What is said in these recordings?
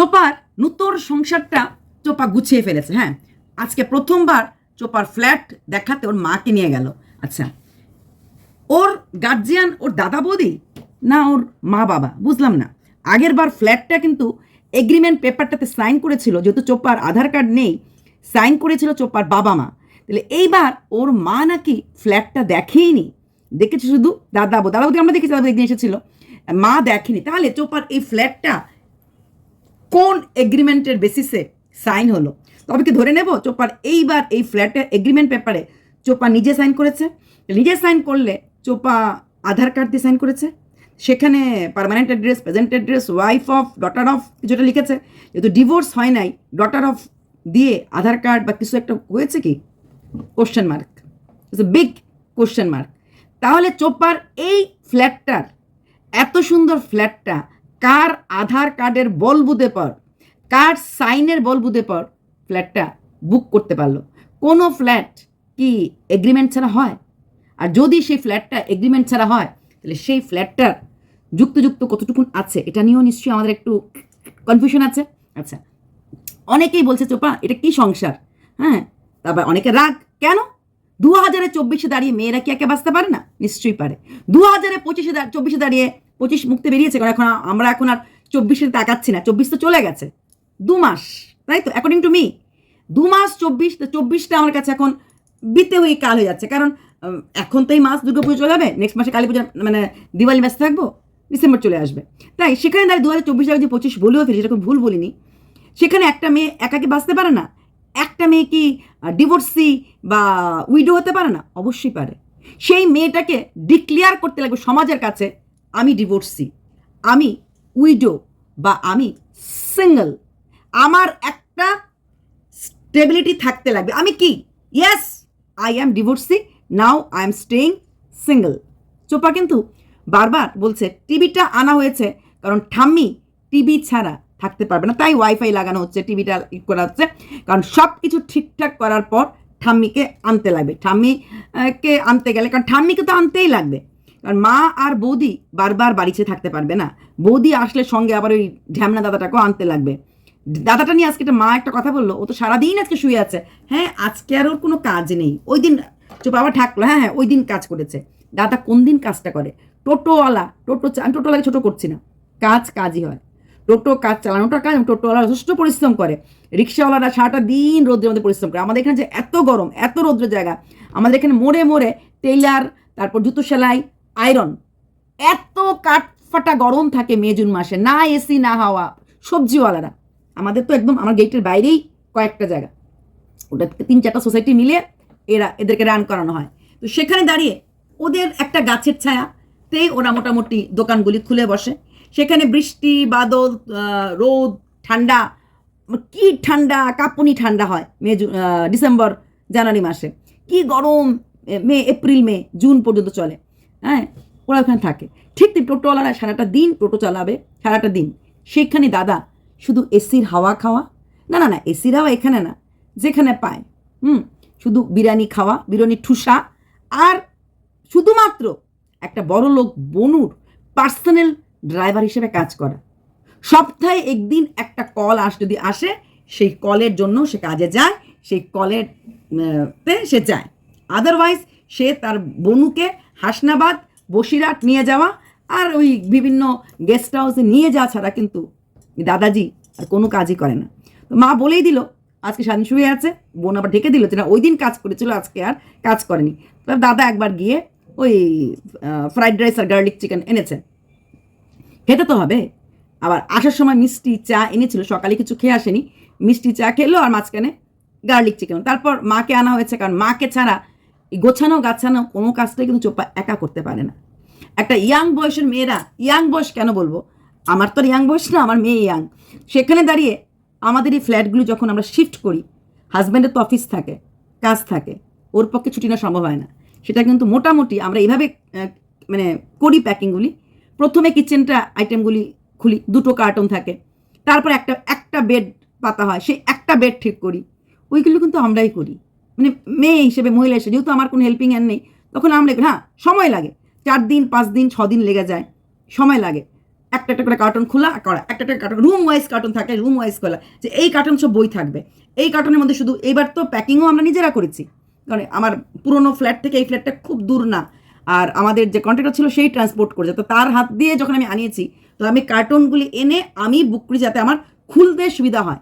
চোপার নূতন সংসারটা চোপা গুছিয়ে ফেলেছে হ্যাঁ। আজকে প্রথমবার চোপার ফ্ল্যাট দেখাতে ওর মাকে নিয়ে গেল। আচ্ছা ওর গার্জিয়ান ওর দাদা বৌদি না ওর মা বাবা, বুঝলাম না। আগের বার ফ্ল্যাটটা কিন্তু এগ্রিমেন্ট পেপারটাতে সাইন করেছিল, যেহেতু চোপার আধার কার্ড নেই সাইন করেছিল চোপার বাবা মা। তাহলে এইবার ওর মা নাকি ফ্ল্যাটটা দেখেইনি। দেখেছে শুধু দাদা বৌ, দাদা বৌদি আমরা দেখেছি, দাদা একদিন এসেছিল। মা দেখেনি। তাহলে চোপার এই ফ্ল্যাটটা কোন এগ্রিমেন্টের বেসিসে সাইন হলো? তবে কি ধরে নেব? চোপার এইবার এই ফ্ল্যাটের এগ্রিমেন্ট পেপারে চোপা নিজে সাইন করেছে? নিজে সাইন করলে চোপা আধার কার্ড দিয়ে সাইন করেছে? সেখানে permanent address present address wife of daughter of কিছুটা লিখেছে। যেহেতু ডিভোর্স হয় নাই ডটার অফ দিয়ে আধার কার্ড বা কিছু একটা হয়েছে কি? Question mark it's a big question mark তাহলে চোপার এই ফ্ল্যাটটার এত সুন্দর ফ্ল্যাটটা কার আধার কার্ডের বল বুধে পর, কার সাইনের বল বুধে পর ফ্ল্যাটটা বুক করতে পারল। কোনো ফ্ল্যাট কি এগ্রিমেন্ট ছাড়া হয়? আর যদি সেই ফ্ল্যাটটা এগ্রিমেন্ট ছাড়া হয়, তাহলে সেই ফ্ল্যাটটার যুক্তযুক্ত কতটুকুন আছে? এটা নিয়েও নিশ্চয়ই আমাদের একটু কনফিউশন আছে। আচ্ছা অনেকেই বলছে, চোপা, এটা কি সংসার? হ্যাঁ তারপর অনেকে রাগ। কেন? দু হাজারে চব্বিশে দাঁড়িয়ে মেয়েরা কি একে বাঁচতে পারে না? নিশ্চয়ই পারে। দু হাজারে পঁচিশে চব্বিশে দাঁড়িয়ে পঁচিশ মুক্তি বেরিয়েছে, কারণ এখন আমরা এখন আর চব্বিশে তাকাচ্ছি না। চব্বিশ তো চলে গেছে। দু মাস, তাই তো? অ্যাকর্ডিং টু মি দু মাস চব্বিশ, তো চব্বিশটা আমার কাছে এখন বিতে হয়ে কাল হয়ে যাচ্ছে। কারণ এখন তো এই মাস দুর্গা পুজো চলে যাবে নেক্সট মাসে কালী পূজা মানে দিওয়ালি ব্যস্ত থাকব, ডিসেম্বর চলে আসবে। তাই সেখানে দাঁড়িয়ে দু হাজার চব্বিশ যে পঁচিশ বলেও ফেলি সেটা ভুল বলিনি। সেখানে একটা মেয়ে একাকে বাঁচতে পারে না? একটা মেয়ে কি ডিভোর্সি বা উইডো হতে পারে না? অবশ্যই পারে। সেই মেয়েটাকে ডিক্লেয়ার করতে লাগবে সমাজের কাছে। আমি ডিভোর্সি আমি উইডো বা আমি সিঙ্গেল আমার একটা স্টেবিলিটি থাকতে লাগবে। আমি কি? Yes I am divorcee now I am staying single চোপা কিন্তু বারবার বলছে টিভিটা আনা হয়েছে, কারণ ঠাম্মি টিভি ছাড়া থাকতে পারবে না। তাই ওয়াইফাই লাগানো হচ্ছে টিভিটা করা হচ্ছে, কারণ সব কিছু ঠিকঠাক করার পর ঠাম্মিকে আনতে লাগবে। ঠাম্মিকে আনতে গেলে, কারণ ঠাম্মিকে তো আনতেই লাগবে। কারণ মা আর বৌদি বারবার বাড়ি ছেড়ে থাকতে পারবে না। বৌদি আসলে সঙ্গে আবার ওই ঢ্যামনা দাদাটাকেও আনতে লাগবে। দাদাটা নিয়ে আজকে মা একটা কথা বলল, ও তো সারাদিন আজকে শুয়ে আছে। হ্যাঁ আজকে আর ওর কোনো কাজ নেই। ওই দিন চুপ আবার ঠাকলো। হ্যাঁ হ্যাঁ ওই দিন কাজ করেছে। দাদা কোন দিন কাজটা করে? টোটোওয়ালা। টোটো আমি টোটোওয়ালাকে ছোটো করছি না। কাজ কাজই হয়। টোটো কাজ চালানোটা কাজ টোটোওয়ালা যথেষ্ট পরিশ্রম করে। রিক্সাওয়ালারা সারাটা দিন রোদ্রের মধ্যে পরিশ্রম করে। আমাদের এখানে যে এত গরম, এত রৌদ্র জায়গা, আমাদের এখানে মোড়ে মোড়ে টেইলার, তারপর জুতো সেলাই আয়রন। এত কাঠফাটা গরম থাকে মে, জুন মাসে, না এসি, না হাওয়া সবজিওয়ালারা আমাদের তো একদম, আমার গেটের বাইরেই কয়েকটা জায়গা। ওটা তিন চারটা সোসাইটি মিলে এরা, এদেরকে রান করানো হয়। তো সেখানে দাঁড়িয়ে ওদের একটা গাছের ছায়াতেই ওরা মোটামুটি দোকানগুলি খুলে বসে। সেখানে বৃষ্টি, বাদল রোদ, ঠান্ডা, কি ঠান্ডা, কাঁপুনি ঠান্ডা হয় মে ডিসেম্বর, জানুয়ারি মাসে। কি গরম মে, এপ্রিল, মে, জুন পর্যন্ত চলে। হ্যাঁ? ওরা ওখানে থাকে। ঠিক ঠিক টোটোওয়ালারা সারাটা দিন টোটো চালাবে, সারাটা দিন। সেখানে দাদা শুধু এসির হাওয়া খাওয়া। না না না এসির হাওয়া এখানে না, যেখানে পায়। হুম? শুধু বিরিয়ানি খাওয়া, বিরিয়ানি ঠুসা আর শুধুমাত্র একটা বড় লোক বনুর পার্সোনাল ড্রাইভার হিসেবে কাজ করা। সপ্তাহে একদিন একটা কল আস, যদি আসে, সেই কলের জন্য সে কাজে যায়, সেই কলের তে সে যায়। আদারওয়াইজ সে তার বনুকে হাসনাবাদ বসিরহাট নিয়ে যাওয়া আর ওই বিভিন্ন গেস্ট হাউসে নিয়ে যাওয়া ছাড়া কিন্তু দাদাজি আর কোনো কাজই করে না। তো মা বলেই দিল, আজকে স্বাধীন শুয়ে আছে, বোন আবার ঢেকে দিল যে না, ওই দিন কাজ করেছিল, আজকে আর কাজ করেনি। তো দাদা একবার গিয়ে ওই ফ্রাইড রাইস আর গার্লিক চিকেন এনেছে। খেতে তো হবে। আবার আসার সময় মিষ্টি চা এনেছিল, সকালে কিছু খেয়ে আসেনি। মিষ্টি চা খেলো আর মাঝখানে গার্লিক চিকেন তারপর মাকে আনা হয়েছে, কারণ মাকে ছাড়া গোছানো গাছানো কোনো কাজটাই কিন্তু চোপা একা করতে পারে না। একটা ইয়াং বয়সের মেয়েরা, ইয়াং বয়স কেন বলব? আমার তো ইয়াং বয়স না, আমার মেয়ে ইয়াং। সেখানে দাঁড়িয়ে আমাদের এই ফ্ল্যাটগুলি যখন আমরা শিফট করি, হাজব্যান্ডের তো অফিস থাকে, কাজ থাকে, ওর পক্ষে ছুটি নেওয়া সম্ভব হয় না। সেটা কিন্তু মোটামুটি আমরা এইভাবে মানে করি প্যাকিংগুলি। প্রথমে কিচেনটা আইটেমগুলি খুলি, দুটো কার্টন থাকে। তারপর একটা একটা বেড পাতা হয়, সেই একটা বেড ঠিক করি। ওইগুলো কিন্তু আমরাই করি। মানে মেয়ে হিসেবে, মহিলা হিসেবে, যেহেতু আমার কোনো হেল্পিং হ্যান্ড নেই, তখন আমরা হ্যাঁ সময় লাগে। চার দিন, পাঁচ দিন, ছ দিন লেগে যায়, সময় লাগে। একটা একটা করে কার্টন খোলা, করা। একটা একটা কার্টন রুম ওয়াইজ কার্টন থাকে রুম ওয়াইজ খোলা। যে এই কার্টন সব বই থাকবে। এই কার্টনের মধ্যে শুধু এইবার তো প্যাকিংও আমরা নিজেরা করেছি। কারণ আমার পুরনো ফ্ল্যাট থেকে এই ফ্ল্যাটটা খুব দূর না। আর আমাদের যে কন্ট্রাক্টর ছিল, সেই ট্রান্সপোর্ট করেছে তো তার হাত দিয়ে যখন আমি আনিয়েছি, তো আমি কার্টনগুলি এনে আমি বুক করি যাতে আমার খুলতে সুবিধা হয়।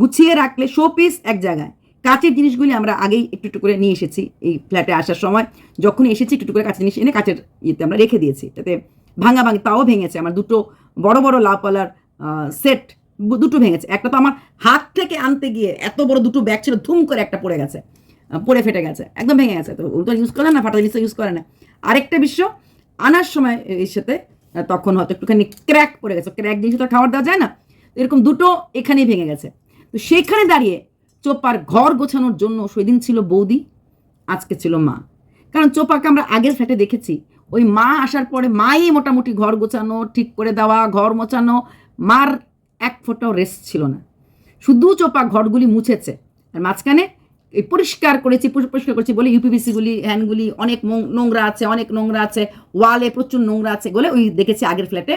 গুছিয়ে রাখলে শো পিস এক জায়গায়। কাচের জিনিসগুলি আমরা আগেই একটু একটু করে নিয়ে এসেছি এই ফ্ল্যাটে আসার সময়। যখন এসেছি, একটু করে কাঁচের জিনিস এনে কাচের ইয়েতে আমরা রেখে দিয়েছি। যাতে ভাঙা ভাঙি তাও ভেঙেছে। আমার দুটো বড় বড় লাপালার সেট দুটো ভেঙেছে। একটা তো আমার হাত থেকে আনতে গিয়ে এত বড় দুটো ব্যাগ ছিল, ধুম করে একটা পড়ে গেছে পড়ে ফেটে গেছে, একদম ভেঙে গেছে। তো ওটা ইউজ করে না ফাটা জিনিস ইউজ করে না। আরেকটা বিশ্ব, আনার সময় এর সাথে তখন হয়তো একটুখানি ক্র্যাক পড়ে গেছে। ক্র্যাক জিনিস তো খাবার দেওয়া যায় না। এরকম দুটো এখানেই ভেঙে গেছে। তো সেখানে দাঁড়িয়ে চোপার ঘর গোছানোর জন্য সেদিন ছিল বৌদি, আজকে ছিল মা। কারণ চোপাকে আমরা আগের ফ্ল্যাটে দেখেছি। ওই মা আসার পরে মাই মোটামুটি ঘর গোছানো, ঠিক করে দেওয়া, ঘর মোছানো, মার এক ফোঁটাও রেস্ট ছিল না। শুধু চোপা ঘরগুলি মুছেছে। আর মাঝখানে এই পরিষ্কার করেছি পরিষ্কার করেছি বলে ইউপিবিসিগুলি হ্যান্ডগুলি অনেক নোংরা আছে, অনেক নোংরা আছে, ওয়ালে প্রচুর নোংরা আছে বলে ওই দেখেছি আগের ফ্ল্যাটে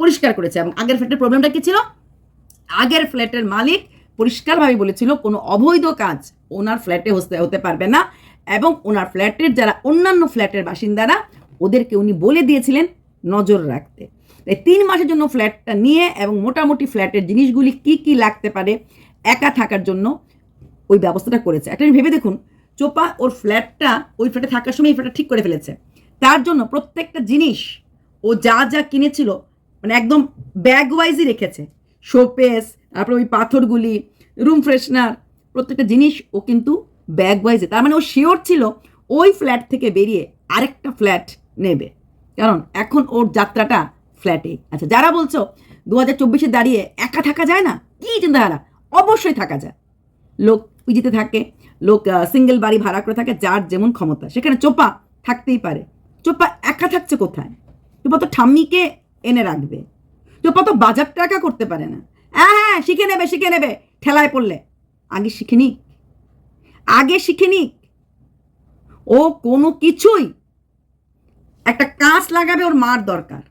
পরিষ্কার করেছে। এবং আগের ফ্ল্যাটের প্রবলেমটা কি ছিল? আগের ফ্ল্যাটের মালিক পরিষ্কারভাবে বলেছিল, কোনো অবৈধ কাজ ওনার ফ্ল্যাটে হতে হতে পারবে না এবং ওনার ফ্ল্যাটের যারা অন্যান্য ফ্ল্যাটের বাসিন্দারা, ওদেরকে উনি বলে দিয়েছিলেন নজর রাখতে। তাই তিন মাসের জন্য ফ্ল্যাটটা নিয়ে এবং মোটামুটি ফ্ল্যাটের জিনিসগুলি কি কি লাগতে পারে, একা থাকার জন্য ওই ব্যবস্থাটা করেছে। একটা ভেবে দেখুন, চোপা ওর ফ্ল্যাটটা ওই ফ্ল্যাটে থাকার সময় এই ফ্ল্যাটটা ঠিক করে ফেলেছে। তার জন্য প্রত্যেকটা জিনিস ও যা যা কিনেছিল মানে একদম ব্যাগ ওয়াইজই রেখেছে। শোপেস তারপরে ওই পাথরগুলি রুম ফ্রেশনার প্রত্যেকটা জিনিস ও কিন্তু ব্যাগ ওয়াইজে তার মানে ও শিওর ছিল ওই ফ্ল্যাট থেকে বেরিয়ে আরেকটা ফ্ল্যাট নেবে। কারণ এখন ওর যাত্রাটা ফ্ল্যাটে আচ্ছা যারা বলছো দু হাজার চব্বিশে দাঁড়িয়ে একা থাকা যায় না? কি চিন্তাধারা? অবশ্যই থাকা যায়। লোক পিজিতে থাকে, লোক সিঙ্গেল বাড়ি ভাড়া করে থাকে, যার যেমন ক্ষমতা। সেখানে চোপা থাকতেই পারে। চোপা একা থাকছে কোথায়? চোপা তো ঠাম্মিকে এনে রাখবে। চোপা তো বাজার টাকা করতে পারে না। হ্যাঁ হ্যাঁ শিখে নেবে শিখে নেবে। ঠেলায় পড়লে। আগে শিখে নিক। আগে শিখে নিক। ও কোনো কিছুই। একটা কাঁচ লাগাবে ওর মার দরকার।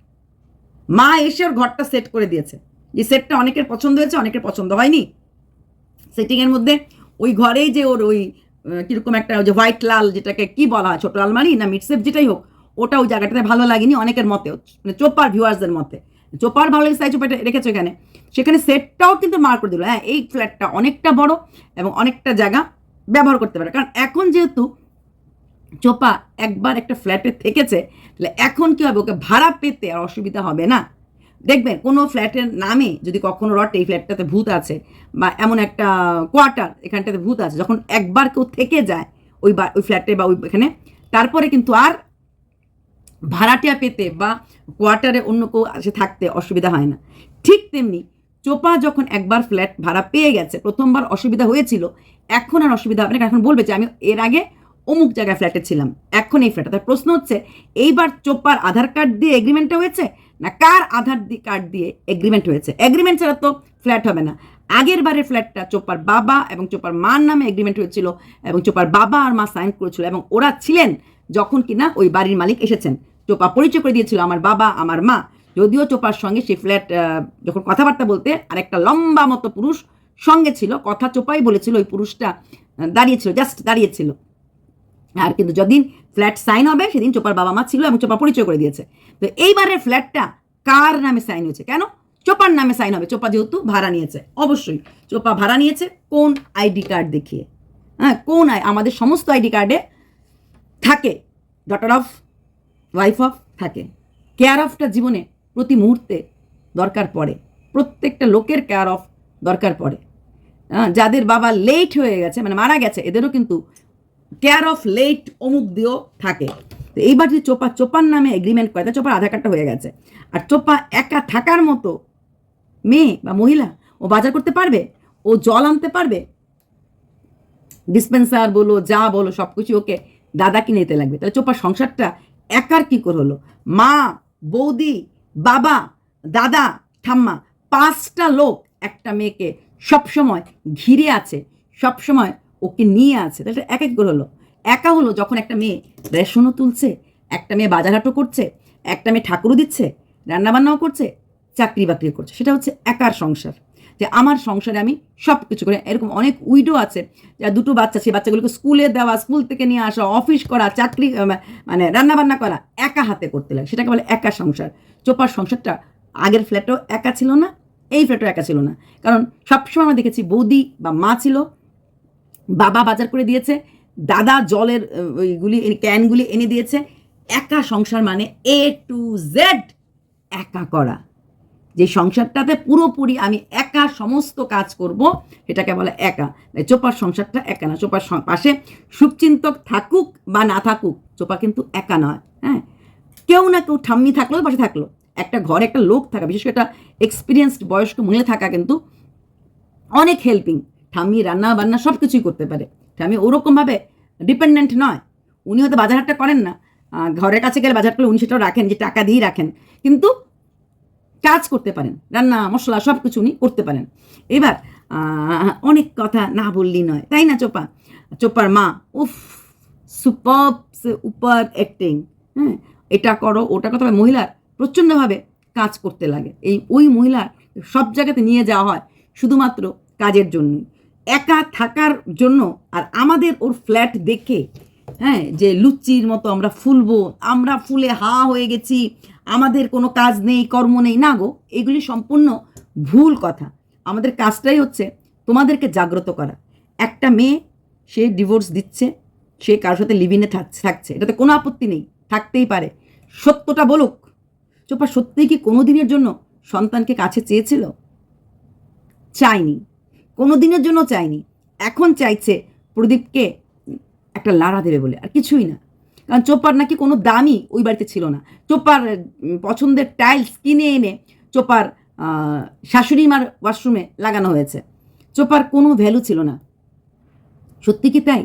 মা এসে ওর ঘরটা সেট করে দিয়েছে। যে সেটটা অনেকের পছন্দ হয়েছে, অনেকের পছন্দ হয়নি। সেটিংয়ের মধ্যে ওই ঘরেই যে ওর ওই কীরকম একটা ওই যে হোয়াইট লাল যেটাকে কি বলা হয়, ছোটো আলমারি না মিটসেপ যেটাই হোক, ওটা ওই জায়গাটাতে ভালো লাগেনি অনেকের মতে। মানে চোপার ভিউয়ার্সদের মতে। চোপার ভালো লেগেছে, তাই চোপাটা রেখেছো এখানে। সেখানে সেটটাও কিন্তু মার করে দিল। হ্যাঁ এই ফ্ল্যাটটা অনেকটা বড় এবং অনেকটা জায়গা ব্যবহার করতে পারে। কারণ এখন যেহেতু চোপা একবার একটা ফ্ল্যাটে থেকেছে, তাহলে এখন কি হবে? ওকে ভাড়া পেতে আর অসুবিধা হবে না। দেখবেন, কোনো ফ্ল্যাটের নামে যদি কখনো রটে এই ফ্ল্যাটটাতে ভূত আছে বা এমন একটা কোয়ার্টার এখানটাতে ভূত আছে, যখন একবার কেউ থেকে যায় ওই বা, ওই ফ্ল্যাটে বা ওই এখানে, তারপরে কিন্তু আর ভাড়াটিয়া পেতে বা কোয়ার্টারে অন্য কেউ আসে থাকতে অসুবিধা হয় না। ঠিক তেমনি চোপা যখন একবার ফ্ল্যাট ভাড়া পেয়ে গেছে, প্রথমবার অসুবিধা হয়েছিল, এখন আর অসুবিধা হবে না এখন বলবে যে আমি এর আগে অমুক জায়গায় ফ্ল্যাটে ছিলাম, এখন এই ফ্ল্যাটে তার প্রশ্ন হচ্ছে, এইবার চোপার আধার কার্ড দিয়ে এগ্রিমেন্টটা হয়েছে? না কার আধার কার্ড দিয়ে এগ্রিমেন্ট হয়েছে? এগ্রিমেন্ট ছাড়া তো ফ্ল্যাট হবে না। আগের বারের ফ্ল্যাটটা চোপার বাবা এবং চোপার মার নামে এগ্রিমেন্ট হয়েছিল এবং চোপার বাবা আর মা সাইন করেছিল এবং ওরা ছিলেন যখন কিনা ওই বাড়ির মালিক এসেছেন। চোপা পরিচয় করে দিয়েছিল আমার বাবা, আমার মা। যদিও চোপার সঙ্গে সেই ফ্ল্যাট যখন কথাবার্তা বলতে আরেকটা লম্বা মতো পুরুষ সঙ্গে ছিল, কথা চোপাই বলেছিল, ওই পুরুষটা দাঁড়িয়েছিল জাস্ট দাঁড়িয়েছিল। আর কিন্তু যদিন ফ্ল্যাট সাইন হবে, সেদিন চোপার বাবা মা ছিল এবং চোপা পরিচয় করে দিয়েছে। তো এইবারের ফ্ল্যাটটা কার নামে সাইন হয়েছে? কেন? চোপার নামে সাইন হবে। চোপা যেহেতু ভাড়া নিয়েছে, অবশ্যই। চোপা ভাড়া নিয়েছে কোন আইডি কার্ড দেখিয়ে? হ্যাঁ কোন আমাদের সমস্ত আইডি কার্ডে থাকে। ডটার অফ ওয়াইফ অফ থাকে। কেয়ার অফটা জীবনে প্রতি মুহূর্তে দরকার পড়ে। প্রত্যেকটা লোকের কেয়ার অফ দরকার পড়ে। হ্যাঁ, যাদের বাবা লেট হয়ে গেছে মানে মারা গেছে এদেরও কিন্তু কেয়ার অফ লেট অমুক দিয়েও থাকে। তো এইবার যদি চোপা চোপার নামে এগ্রিমেন্ট করে তা চোপার আধার কার্ডটা হয়ে গেছে। আর চোপা একা থাকার মতো মেয়ে বা মহিলা ও বাজার করতে পারবে? ও জল আনতে পারবে? ডিসপেন্সার বলো যা বলো সব কিছু ওকে দাদা কিনে দিতে লাগবে। তাহলে চোপার সংসারটা একার কি করে হলো? মা, বৌদি, বাবা, দাদা, ঠাম্মা, পাঁচটা লোক একটা মেয়েকে সবসময় ঘিরে আছে, সবসময় ওকে নিয়ে আছে। তাহলে এক এক করে হলো? একা হলো যখন একটা মেয়ে রেশনও তুলছে, একটা মেয়ে বাজারহাটও করছে, একটা মেয়ে ঠাকুরও দিচ্ছে, রান্নাবান্নাও করছে চাকরি বাকরি করছে। সেটা হচ্ছে একার সংসার। যে আমার সংসারে আমি সব কিছু করে, এরকম অনেক উইডো আছে, যা দুটো বাচ্চা, সেই বাচ্চাগুলোকে স্কুলে দেওয়া, স্কুল থেকে নিয়ে আসা, অফিস করা, চাকরি মানে রান্নাবান্না করা, একা হাতে করতে লাগে। সেটাকে বলে একা সংসার। চোপার সংসারটা আগের ফ্ল্যাটও একা ছিল না, এই ফ্ল্যাটও একা ছিল না। কারণ সবসময় আমরা দেখেছি বৌদি বা মা ছিল, বাবা বাজার করে দিয়েছে, দাদা জলের ওইগুলি ক্যানগুলি এনে দিয়েছে। একা সংসার মানে এ টু জেড একা করা। যে সংসারটাতে পুরোপুরি আমি একা সমস্ত কাজ করব, সেটাকে বলে একা। চোপার সংসারটা একা না, চোপার পাশে সুখচিন্তক থাকুক বা না থাকুক, চোপা কিন্তু একা নয় হ্যাঁ? কেউ না কেউ ঠাম্মি থাকল পাশে থাকল। একটা ঘরে একটা লোক থাকা, বিশেষ করে একটা এক্সপিরিয়েন্সড বয়স্ক মহিলা থাকা কিন্তু অনেক হেল্পিং ঠাম্মি রান্না বান্না সব কিছুই করতে পারে। ঠাম্মি ওরকমভাবে ডিপেন্ডেন্ট নয়। উনি হয়তো বাজার হাটটা করেন না। ঘরের কাছে গেলে বাজার করলে উনি সেটাও রাখেন, যে টাকা দিয়েই রাখেন। কিন্তু কাজ করতে পারেন। রান্না, মশলা সব কিছু উনি করতে পারেন। এবার অনেক কথা না বললি নয়। তাই না, চোপা? চোপার মা, উফ সুপার উপর অ্যাক্টিং হ্যাঁ? এটা করো, ওটা তবে মহিলার প্রচণ্ডভাবে কাজ করতে লাগে। এই, ওই মহিলার সব জায়গাতে নিয়ে যাওয়া হয় শুধুমাত্র কাজের জন্যই। একা থাকার জন্য আর আমাদের ওর ফ্ল্যাট দেখে হ্যাঁ যে লুচির মতো আমরা ফুলবো, আমরা ফুলে হা হয়ে গেছি, আমাদের কোনো কাজ নেই, কর্ম নেই। না গো, এগুলি সম্পূর্ণ ভুল কথা। আমাদের কাজটাই হচ্ছে তোমাদেরকে জাগ্রত করা। একটা মেয়ে, সে ডিভোর্স দিচ্ছে, সে কারোর সাথে লিভিনে থাকছে। এটাতে কোনো আপত্তি নেই, থাকতেই পারে। সত্যটা বলুক। চোপা, সত্যিই কি কোনো দিনের জন্য সন্তানকে কাছে চেয়েছিল? চাইনি। কোনো দিনের জন্য চাইনি। এখন চাইছে প্রদীপকে একটা লাড়া দেবে বলে, আর কিছুই না। কারণ চোপার নাকি কোনো দামই ওই বাড়িতে ছিল না। চোপার পছন্দের টাইলস কিনে এনে চোপার শাশুড়ি মার ওয়াশরুমে লাগানো হয়েছে। চোপার কোনো ভ্যালু ছিল না। সত্যি কি তাই?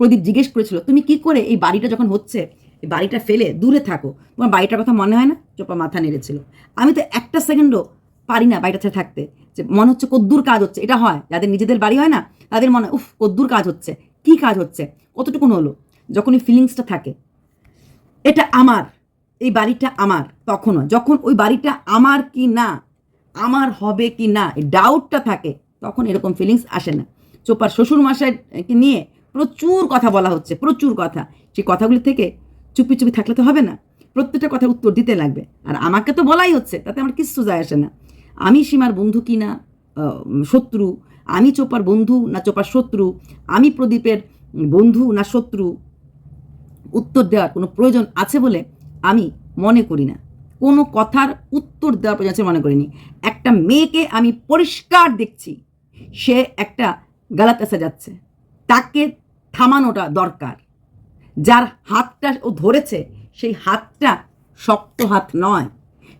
প্রদীপ জিজ্ঞেস করেছিল, তুমি কি করে এই বাড়িটা যখন হচ্ছে, এই বাড়িটা ফেলে দূরে থাকো? তোমার বাড়িটার কথা মনে হয় না? চোপা মাথা নেড়েছিল। আমি তো একটা সেকেন্ডও পারি না বাড়িটা ছেড়ে থাকতে। যে মনে হচ্ছে কদ্দূর কাজ হচ্ছে। এটা হয়। যাদের নিজেদের বাড়ি হয় না, তাদের মনে উফ, কদ্দূর কাজ হচ্ছে। কি কাজ হচ্ছে? কতটুকুন হলো যখন ওই ফিলিংসটা থাকে। এটা আমার, এই বাড়িটা আমার তখনও যখন ওই বাড়িটা আমার কি না, আমার হবে কি না, এই ডাউটটা থাকে, তখন এরকম ফিলিংস আসে না। চোপার শ্বশুর মশাইকে নিয়ে প্রচুর কথা বলা হচ্ছে, প্রচুর কথা। সেই কথাগুলি থেকে চুপি চুপি থাকলে তো হবে না। প্রত্যেকটা কথা উত্তর দিতে লাগবে। আর আমাকে তো বলাই হচ্ছে, তাতে আমার কিচ্ছু যায় আসে না। আমি সীমার বন্ধু কি না শত্রু? আমি চোপার বন্ধু না চোপার শত্রু? আমি প্রদীপের বন্ধু না শত্রু, উত্তর দেওয়ার কোনো প্রয়োজন আছে বলে আমি মনে করি না। কোনো কথার উত্তর দেওয়ার প্রয়োজন আছে মনে করিনি। একটা মেয়েকে আমি পরিষ্কার দেখছি, সে একটা গালাতেসে যাচ্ছে। তাকে থামানোটা দরকার। যার হাতটা ও ধরেছে, সেই হাতটা শক্ত হাত নয়।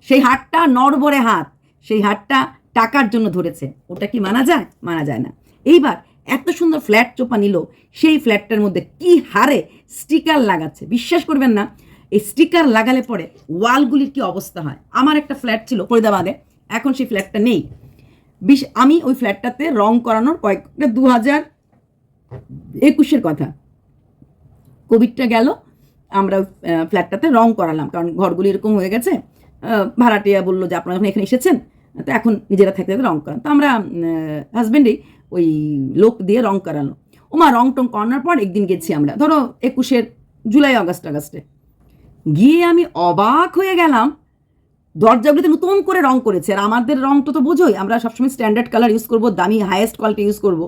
সেই হাতটা নড়বড়ে হাত, সেই হাতটা টাকার জন্য ধরেছে। ওটা কি মানা যায়? মানা যায় না। এইবার এত সুন্দর ফ্ল্যাট চোপা নিল, সেই ফ্ল্যাটটার মধ্যে কি হারে স্টিকার লাগাচ্ছে? বিশ্বাস করবেন না, এই স্টিকার লাগালে পরে ওয়ালগুলির কি অবস্থা হয়? আমার একটা ফ্ল্যাট ছিল ফরিদাবাদে, এখন সেই ফ্ল্যাটটা নেই। বিশ, আমি ওই ফ্ল্যাটটাতে রং করানোর কয়েকটা দু হাজার একুশের কথা। কোভিডটা গেল, আমরা ফ্ল্যাটটাতে রং করালাম, কারণ ঘরগুলি এরকম হয়ে গেছে। ভাড়াটিয়া বলল যে, আপনারা এখানে এসেছেন? তো এখন নিজেরা থাকতে রং করান। তো আমরা হাজব্যান্ডই ওই লোক দিয়ে রং করালো ওমা রং টং করানোর পর একদিন গেছি আমরা। ধরো একুশের জুলাই, আগস্ট, আগস্টে। গিয়ে আমি অবাক হয়ে গেলাম। দরজাগুলিতে নতুন করে রং করেছে। আর আমাদের রংটা তো বোঝোই, আমরা সবসময় স্ট্যান্ডার্ড কালার ইউজ করব, দামি হাইয়েস্ট কোয়ালিটি ইউজ করব।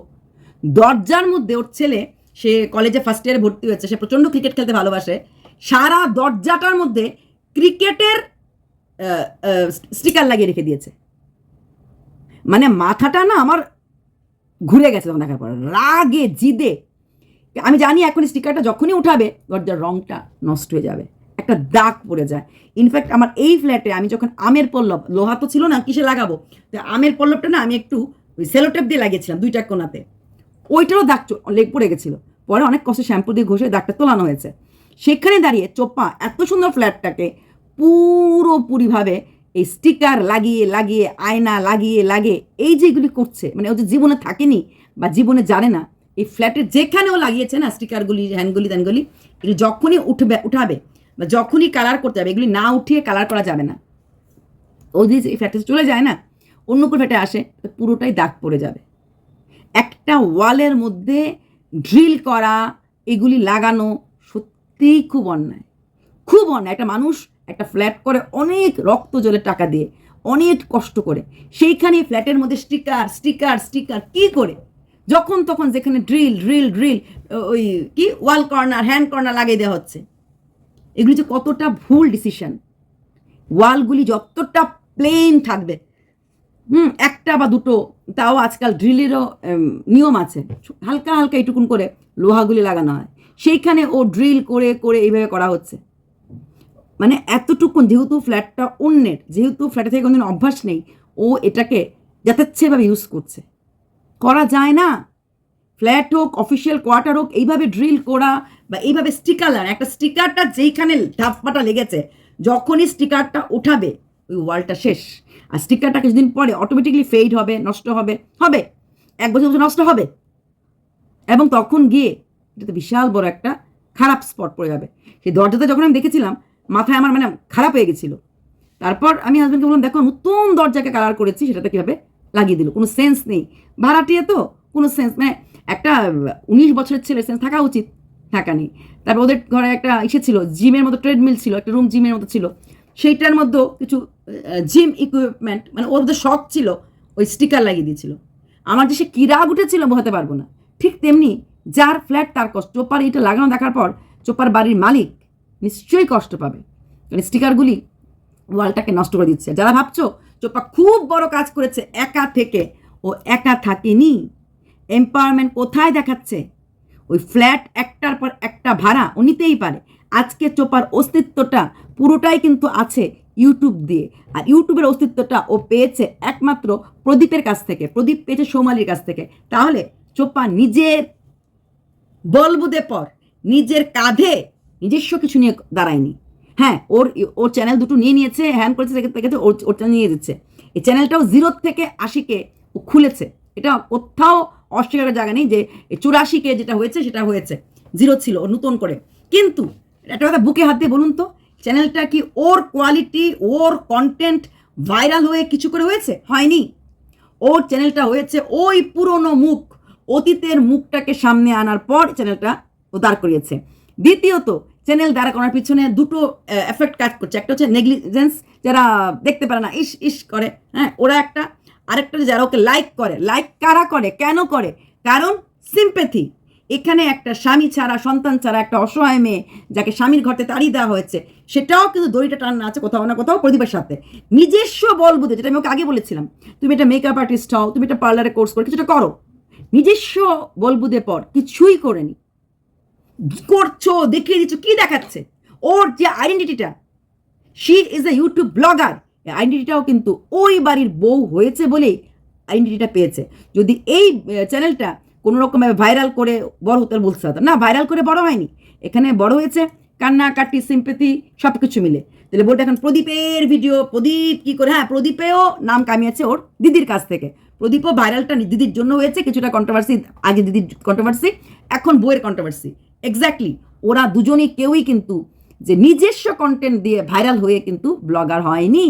দরজার মধ্যে ওর ছেলে, সে কলেজে ফার্স্ট ইয়ারে ভর্তি হয়েছে, সে প্রচণ্ড ক্রিকেট খেলতে ভালোবাসে। সারা দরজাটার মধ্যে ক্রিকেটের স্টিকার লাগিয়ে রেখে দিয়েছে। মানে মাথাটা না আমার ঘুরে গেছে তখন দেখার পর। রাগে, জিদে। আমি জানি এখন স্টিকারটা যখনই উঠাবে দরজার রংটা নষ্ট হয়ে যাবে। একটা দাগ পড়ে যায়। ইনফ্যাক্ট আমার এই ফ্ল্যাটে আমি যখন আমের পল্লব, লোহা তো ছিল না, কিসে লাগাবো? তো আমের পল্লবটা না আমি একটু ওই সেলোটেপ দিয়ে লাগিয়েছিলাম, দুইটা কোনাতে। ওইটারও দাগ লেগ পড়ে গেছিল। পরে অনেক কষ্ট শ্যাম্পু দিয়ে ঘষে দাগটা তোলানো হয়েছে। সেখানে দাঁড়িয়ে চোপ্পা এত সুন্দর ফ্ল্যাটটাকে পুরোপুরিভাবে এই স্টিকার লাগিয়ে লাগিয়ে, আয়না লাগিয়ে লাগিয়ে, এই যেগুলি করছে মানে ও যে জীবনে থাকেনি বা জীবনে জানে না, এই ফ্ল্যাটের যেখানেও লাগিয়েছে না স্টিকারগুলি হ্যান্ডগুলি ত্যানগুলি এগুলি যখনই উঠবে, উঠাবে বা যখনই কালার করতে যাবে, এগুলি না উঠিয়ে কালার করা যাবে না। ও যদি এই ফ্ল্যাটে চলে যায় না, অন্য কোনো ফ্ল্যাটে আসে পুরোটাই দাগ পড়ে যাবে। একটা ওয়ালের মধ্যে ড্রিল করা, এগুলি লাগানো সত্যিই খুব অন্যায়। খুব অন্যায়। একটা মানুষ একটা ফ্ল্যাট করে অনেক রক্ত জলে টাকা দিয়ে, অনেক কষ্ট করে। সেইখানে ফ্ল্যাটের মধ্যে স্টিকার স্টিকার স্টিকার কি করে? যখন তখন যেখানে ড্রিল ড্রিল ড্রিল ওই কি? ওয়াল কর্নার হ্যান্ড কর্নার লাগিয়ে দেওয়া হচ্ছে। এগুলি যে কতটা ভুল ডিসিশন ওয়ালগুলি যতটা প্লেন থাকবে। হুম, একটা বা দুটো, তাও আজকাল ড্রিলেরও নিয়ম আছে। হালকা হালকা এইটুকুন করে লোহাগুলি লাগানো হয়। সেইখানে ও ড্রিল করে করে এইভাবে করা হচ্ছে। মানে এতটুকুন, যেহেতু ফ্ল্যাটটা অন্যের, যেহেতু ফ্ল্যাটে থেকে কোনোদিন অভ্যাস নেই, ও এটাকে যাতাচ্ছেভাবে ইউজ করছে। করা যায় না। ফ্ল্যাট হোক অফিসিয়াল কোয়ার্টার হোক, এইভাবে ড্রিল করা বা এইভাবে স্টিকার একটা স্টিকারটা যেইখানে ধাপ্পাটা লেগেছে, যখনই স্টিকারটা উঠাবে, ওই ওয়ালটা শেষ। আর স্টিকারটা কিছুদিন পরে অটোমেটিকলি ফেড হবে, নষ্ট হবে হবে। এক বছর বছর নষ্ট হবে। এবং তখন গিয়ে এটা তো বিশাল বড় একটা খারাপ স্পট পড়ে যাবে। সেই দরজাটা যখন আমি দেখেছিলাম মাথায় আমার মানে খারাপ হয়ে গেছিল। তারপর আমি হাজব্যান্ডকে বললাম, দেখো নতুন দরজাকে কালার করেছি, সেটাতে কীভাবে লাগিয়ে দিল? কোনো সেন্স নেই। ভাড়াটিয়ে তো, কোনো সেন্স মানে একটা উনিশ বছরের ছেলে সেন্স থাকা উচিত, থাকা নেই। তারপর ওদের ঘরে একটা ইসে ছিল জিমের মতো ট্রেডমিল ছিল, একটা রুম জিমের মতো ছিল। সেইটার মধ্যেও কিছু জিম ইকুইপমেন্ট মানে মধ্যে শখ ছিল, ওই স্টিকার লাগিয়ে দিয়েছিল। আমার যে সে কী রাগ উঠেছিল বোঝাতে পারব না। ঠিক তেমনি যার ফ্ল্যাট তার কষ্ট, চোপার এটা লাগানো দেখার পর, চোপার বাড়ির মালিক নিশ্চয়ই কষ্ট পাবে। কারণ স্টিকারগুলি ওয়ালটাকে নষ্ট করে দিচ্ছে। যারা ভাবছ চোপা খুব বড় কাজ করেছে, একা থেকে, ও একা থাকেনি। এম্পাওয়ারমেন্ট কোথায় দেখাচ্ছে? ওই ফ্ল্যাট একটার পর একটা ভাড়া, ও নিতেই পারে। আজকে চোপার অস্তিত্বটা পুরোটাই কিন্তু আছে ইউটিউব দিয়ে। আর ইউটিউবের অস্তিত্বটা ও পেয়েছে একমাত্র প্রদীপের কাছ থেকে, প্রদীপ পেয়েছে সোমালির কাছ থেকে। তাহলে চোপা নিজের বলবুদে পর, নিজের কাঁধে নিজস্ব কিছু নিয়ে দাঁড়ায়নি। হ্যাঁ ওর ওর চ্যানেল দুটো নিয়ে নিয়েছে হ্যান করেছে থেকে থেকে ওর ওরটা নিয়ে দিচ্ছে এই চ্যানেলটাও জিরোর থেকে আশিকে ও খুলেছে। এটা কোথাও অস্বীকারের জায়গা নেই যে চুরাশিকে যেটা হয়েছে, সেটা হয়েছে। জিরো ছিল নতুন করে। কিন্তু একটা কথা বুকে হাত দিয়ে বলুন তো চ্যানেলটা কি ওর কোয়ালিটি ওর কন্টেন্ট ভাইরাল হয়ে কিছু করে হয়েছে? হয়নি। ওর চ্যানেলটা হয়েছে ওই পুরনো মুখ, অতীতের মুখটাকে সামনে আনার পর চ্যানেলটা ও দাঁড় করিয়েছে। দ্বিতীয়ত চ্যানেল দাঁড়া করার পিছনে দুটো এফেক্ট কাজ করছে। একটা হচ্ছে নেগলিজেন্স যারা দেখতে পারে না, ইস ইস করে হ্যাঁ? ওরা একটা। আরেকটা যারা ওকে লাইক করে। লাইক কারা করে? কেন করে? কারণ সিম্পেথি এখানে একটা স্বামী ছাড়া, সন্তান ছাড়া, একটা অসহায় মেয়ে যাকে স্বামীর ঘরতে তাড়িয়ে দেওয়া হয়েছে, সেটাও কিন্তু দড়িটা টান্না আছে কোথাও না কোথাও প্রদীপের সাথে। নিজস্ব বল যেটা আমি ওকে আগে বলেছিলাম, তুমি একটা মেকআপ আর্টিস্ট হও, তুমি একটা পার্লারে কোর্স করো, কিছুটা করো। নিজস্ব বলবুদে পর কিছুই করেনি করছ? দেখিয়ে দিচ্ছ, কি দেখাচ্ছে? ওর যে আইডেন্টিটিটা she is a YouTube blogger আইডেন্টিটিটাও কিন্তু ওই বাড়ির বউ হয়েছে বলেই আইডেন্টিটিটা পেয়েছে। যদি এই চ্যানেলটা কোনো রকমভাবে ভাইরাল করে বড় হতে বলতে হতো না। ভাইরাল করে বড় হয়নি। এখানে বড় হয়েছে কান্নাকাটি সিম্পেথি সব কিছু মিলে। তাহলে বলটা এখন প্রদীপের ভিডিও প্রদীপ কি করে হ্যাঁ প্রদীপেও নাম কামিয়েছে ওর দিদির কাছ থেকে। প্রদীপও ভাইরালটা দিদির জন্য হয়েছে, কিছুটা কন্ট্রোভার্সি আগে দিদির কন্ট্রোভার্সি এখন বইয়ের কন্ট্রোভার্সি এক্স্যাক্টলি ওরা দুজনেই কেউই কিন্তু যে নিজস্ব কন্টেন্ট দিয়ে ভাইরাল হয়ে কিন্তু ব্লগার হয়নি।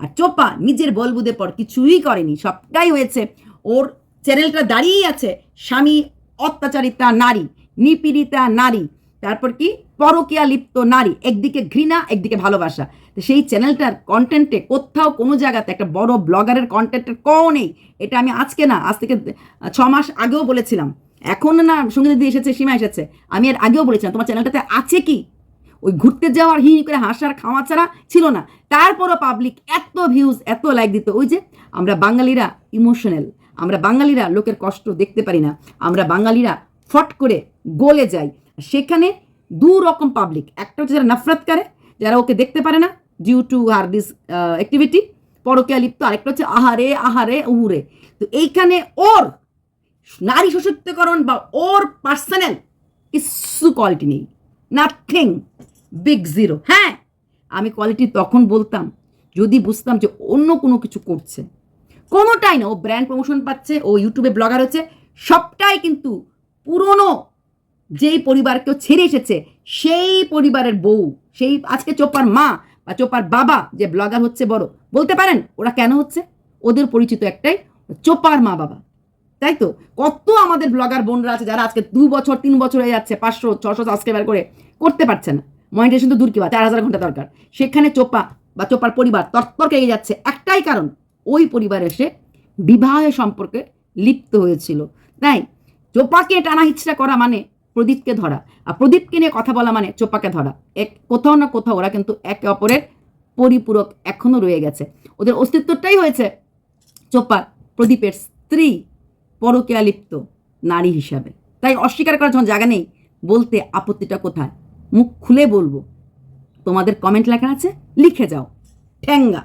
আর চোপা নিজের বলবুদে পর কিছুই করেনি, সবটাই হয়েছে। ওর চ্যানেলটা দাঁড়িয়েই আছে, স্বামী অত্যাচারিতা নারী, নিপীড়িতা নারী। তারপর কি? পরকীয়া লিপ্ত নারী, একদিকে ঘৃণা, একদিকে ভালোবাসা। তো সেই চ্যানেলটার কন্টেন্টে কোথাও কোনো জায়গাতে একটা বড় ব্লগারের কন্টেন্টের ক নেই। এটা আমি আজকে না, আজ থেকে ছ মাস আগেও বলেছিলাম। এখন না সংগীত দিদি এসেছে, সীমা এসেছে। আমি এর আগেও বলেছিলাম, তোমার চ্যানেলটাতে আছে কি? ওই ঘুরতে যাওয়ার হি হি করে হাসার খাওয়া ছাড়া ছিল না। তারপরও পাবলিক এত ভিউজ এত লাইক দিত। ওই যে আমরা বাঙালিরা ইমোশনাল আমরা বাঙালিরা লোকের কষ্ট দেখতে পারি না। আমরা বাঙালিরা ফট করে গলে যাই। সেখানে দু রকম পাবলিক একটা হচ্ছে যারা নফরত করে, যারা ওকে দেখতে পারে না due to her this activity পরকীয়া লিপ্ত। আরেকটা হচ্ছে আহারে আহারে, উহুরে। তো এইখানে ওর নারী সশক্তিকরণ বা ওর পার্সোনাল কিছু কোয়ালিটি নেই। নাথিং বিগ জিরো হ্যাঁ আমি কোয়ালিটি তখন বলতাম, যদি বুঝতাম যে অন্য কোনো কিছু করছে। কোনোটাই না, ও ব্র্যান্ড প্রমোশন পাচ্ছে, ও ইউটিউবে ব্লগার হচ্ছে, সবটাই কিন্তু পুরনো যেই পরিবার কেউ ছেড়ে এসেছে, সেই পরিবারের বউ, সেই আজকে চোপার মা বা চোপার বাবা যে ব্লগার হচ্ছে বড়, বলতে পারেন ওরা কেন হচ্ছে? ওদের পরিচিত একটাই চোপার মা বাবা। তাই তো? কত আমাদের ব্লগার বোনরা আছে যারা আজকে দু বছর, তিন বছর হয়ে যাচ্ছে, পাঁচশো, ছশো সাবস্ক্রাইবার করে করতে পারছে না। মনিটাইজেশন তো দূর কি বা চার হাজার ঘণ্টা দরকার। সেখানে চোপা বা চোপার পরিবার তত্তরকে এগিয়ে যাচ্ছে। একটাই কারণ, ওই পরিবার এসে বিবাহের সম্পর্কে লিপ্ত হয়েছিল। তাই চোপাকে টানা হিচড়া করা মানে প্রদীপকে ধরা। আর প্রদীপকে নিয়ে কথা বলা মানে চোপাকে ধরা। এক কোথাও না কোথাও ওরা কিন্তু একে অপরের পরিপূরক এখনও রয়ে গেছে। ওদের অস্তিত্বটাই হয়েছে চোপা, প্রদীপের স্ত্রী, পরকীয়া লিপ্ত নারী হিসাবে। তাই অস্বীকার করার যখন জায়গা নেই, বলতে আপত্তিটা কোথায়? মুখ খুলে বলব। তোমাদের কমেন্ট লেখা আছে, লিখে যাও। ঠ্যাঙ্গা।